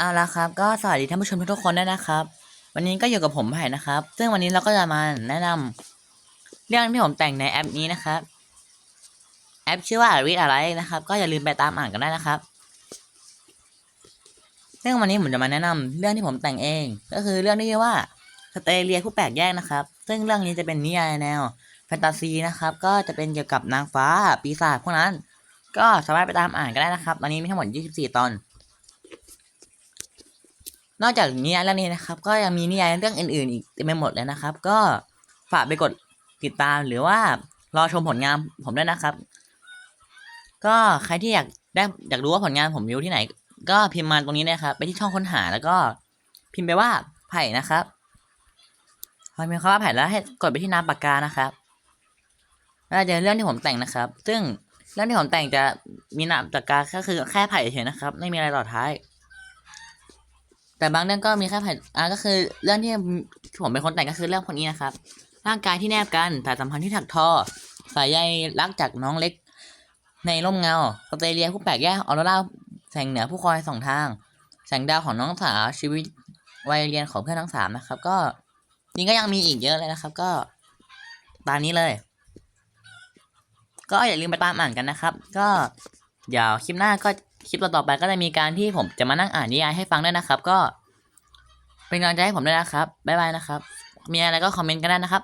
เอาละครับก็สวัสดีท่านผู้ชมทุกๆคนด้วยนะครับ วันนี้ก็อยู่กับผมไผ่นะครับ ซึ่งวันนี้เราก็จะมาแนะนำเรื่องที่ผมแต่งในแอปนี้นะครับ แอปชื่อว่าวิดอะไรนะครับ ก็อย่าลืมไปตามอ่านกันได้นะครับ ซึ่งวันนี้ผมจะมาแนะนำเรื่องที่ผมแต่งเอง ก็คือเรื่องที่ชื่อว่าสเตเลียผู้แปลกแยกนะครับ ซึ่งเรื่องนี้จะเป็นนิยายแนวแฟนตาซีนะครับ ก็จะเป็นเกี่ยวกับนางฟ้าปีศาจพวกนั้น ก็สามารถไปตามอ่านกันได้นะครับตอนนี้มีทั้งหมด 24 ตอน นอกจากนิยายเรื่องนี้นะครับ ก็ยังมีนิยายเรื่องอื่นๆ อีกเต็มไปหมดเลยนะครับ ก็ฝากไปกดติดตามหรือว่ารอชมผลงานผมด้วยนะครับ ก็ใครที่อยากได้อยากรู้ว่าผลงานผมอยู่ที่ไหน ก็พิมพ์มาตรงนี้นะครับ ไปที่ช่องค้นหาแล้วก็ พิมพ์ไปว่าไผ่นะครับพอพิมพ์คำว่าไผ่แล้วให้กดไปที่น้ำปากกานะครับแล้วจะเจอเรื่องที่ผมแต่งนะครับ ซึ่งเรื่องที่ผมแต่งจะมีน้ำปากกาก็คือแค่ไผ่เฉยนะครับ ไม่มีอะไรต่อท้าย แต่บางเรื่องก็มีแค่แผ่นอ่าก็คือเรื่องที่ผมเป็นคนแต่งก็คือเรื่องพวกนี้นะครับ ร่างกายที่แนบกันสายสัมพันธ์ที่ถักทอ สายใยรักจากน้องเล็ก ในร่มเงาสเตเลียผู้แปลกแยกออโรราแสงเหนือผู้คอยสองทาง แสงดาวของน้องสาวชีวิตวัยเรียนของเพื่อนทั้งสามนะครับ ก็จริงก็ยังมีอีกเยอะเลยนะครับ ก็ตามนี้เลย ก็อย่าลืมไปตามอ่านกันนะครับ ก็เดี๋ยวคลิปหน้าก็ คลิปต่อๆไปก็จะมีการที่ผมจะมานั่งอ่านนิยายให้ฟังด้วยนะครับ ก็เป็นกำลังใจให้ผมด้วยนะครับบ๊ายบายนะครับ มีอะไรก็คอมเมนต์กันได้นะครับ